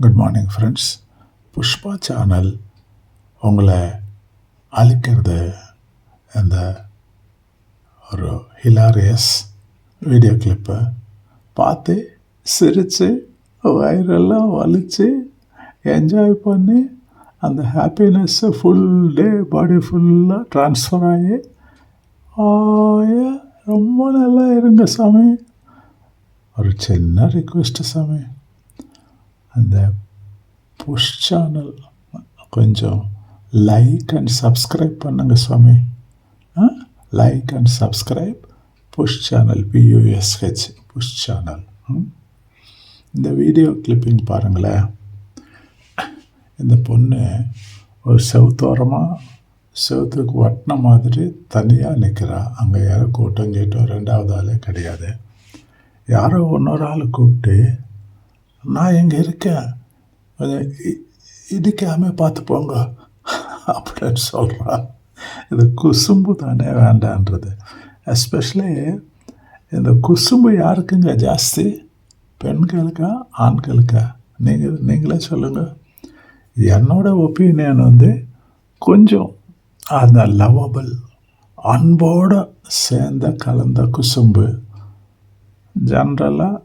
Good morning friends Pushpa channel உங்களை அழிக்கிறது இந்த ஒரு ஹிலாரியஸ் வீடியோ கிளிப்பை பார்த்து சிரித்து வயிறெல்லாம் வலித்து என்ஜாய் பண்ணி அந்த ஹாப்பினஸ்ஸை ஃபுல் டே பாடி ஃபுல்லாக ட்ரான்ஸ்ஃபர் ஆகி ரொம்ப நல்லா இருங்க சாமி. ஒரு சின்ன ரிக்வெஸ்ட்டு சாமி. அந்த புஷ் சேனல் கொஞ்சம் லைக் அண்ட் சப்ஸ்கிரைப் பண்ணுங்க சுவாமி. Like and subscribe push channel P U S H push channel video video clipping பாருங்களேன். இந்த பொண்ணு ஒரு செவுத்தோரமாக செவுத்துக்கு வட்டின மாதிரி தனியாக நிற்கிறா அங்கே யாரும் கூட்டம் கேட்டோம் ரெண்டாவது ஆளே கிடையாது. யாரோ இன்னொரு ஆள் கூப்பிட்டு நான் இங்கே இருக்கேன்? கொஞ்சம் இடிக்காமல் இடிக்காம பார்த்து போங்க அப்படின்னு சொல்கிறான் இது குசும்பு தானே வேண்டான்றது. எஸ்பெஷலி இந்த குசும்பு யாருக்குங்க ஜாஸ்தி? பெண்களுக்கா ஆண்களுக்கா? நீங்கள் நீங்களே சொல்லுங்கள் என்னோட ஒப்பீனியன் வந்து கொஞ்சம் அந்த லவபிள் அன்போட சேர்ந்த கலந்த குசும்பு. ஜென்ரலாக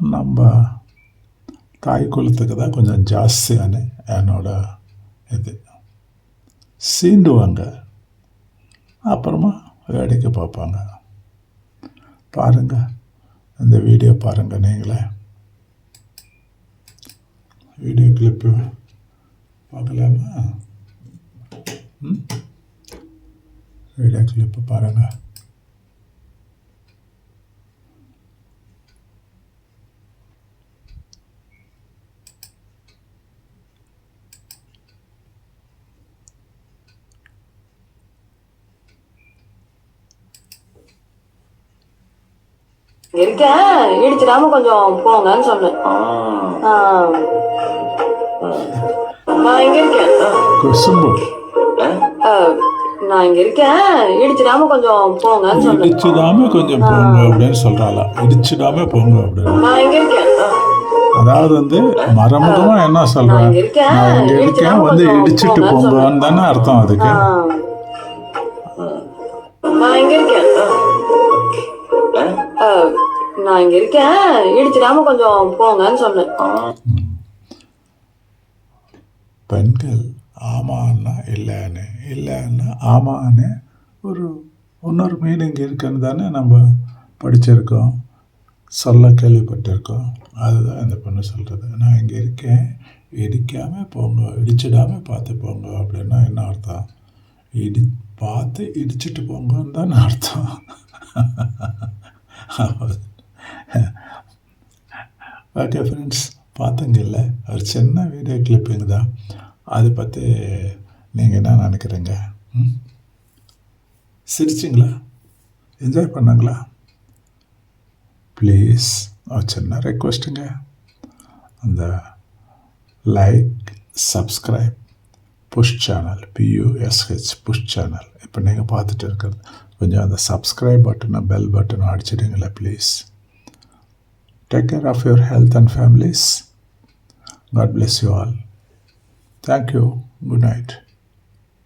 நம்ம தாய் குலத்துக்கு தான் கொஞ்சம் ஜாஸ்தியான என்னோட இது. சீண்டுவாங்க. அப்புறமா வேடிக்கை பார்ப்பாங்க. பாருங்க. இந்த வீடியோ பாருங்க நீங்களே. வீடியோ கிளிப்பு பார்க்கலாமா? வீடியோ கிளிப்பு பாருங்கள் இருக்கேன். இடிச்சிடாம கொஞ்சம் போங்கன்னு சொன்னேன். ஆ. நான் இங்க இருக்கேன். குசும்பு ஆ, நான் இங்க இருக்கேன். இடிச்சிடாம கொஞ்சம் போங்கன்னு சொன்னேன். இடிச்சிடாம கொஞ்சம் போங்க அப்படின்னு சொல்றாளா. இடிச்சிடாம போங்க அப்படின்னு. நான் இங்க இருக்கேன். ஆ. அதாவது வந்து மறைமுகமா என்ன சொல்றேன் நான் இங்க இருக்கேன். வந்து இடிச்சிட்டு போங்கன்னு தானே அர்த்தம் அதுக்கு. ஆ. நான் இங்க இருக்கேன். நான் இங்க இருக்கேன். இடிச்சிடாம கொஞ்சம் போங்கன்னு சொன்னேன். பெண்கள் ஆமான்னா இல்லைன்னு இல்லைன்னா ஆமான்னு ஒரு இன்னொரு மீனிங் இருக்குன்னு தானே நம்ம படிச்சிருக்கோம். சொல்ல கேள்விப்பட்டிருக்கோம். அதுதான் இந்த பொண்ணு சொல்கிறது நான் இங்கே இருக்கேன். இடிக்காமல் போங்க இடிச்சிடாமல் பார்த்து போங்க அப்படின்னா என்ன அர்த்தம்? இடி பார்த்து இடிச்சிட்டு போங்கன்னு தானே அர்த்தம். ஓகே ஃப்ரெண்ட்ஸ் பார்த்தீங்கல்ல ஒரு சின்ன வீடியோ கிளிப்பிங் தான் அதை பற்றி நீங்கள் என்ன நினைக்கிறீங்க? சிரிச்சிங்களா? என்ஜாய் பண்ணாங்களா? ப்ளீஸ் ஒரு சின்ன ரெக்வஸ்ட்டுங்க அந்த like subscribe push channel P U S H push channel இப்போ நீங்கள் பார்த்துட்டு இருக்கிறது. கொஞ்சம் அந்த சப்ஸ்கிரைப் பட்டனை பெல் பட்டனை அடிச்சிடுங்களேன் please Take care of your health and families. God bless you all. Thank you. Good night.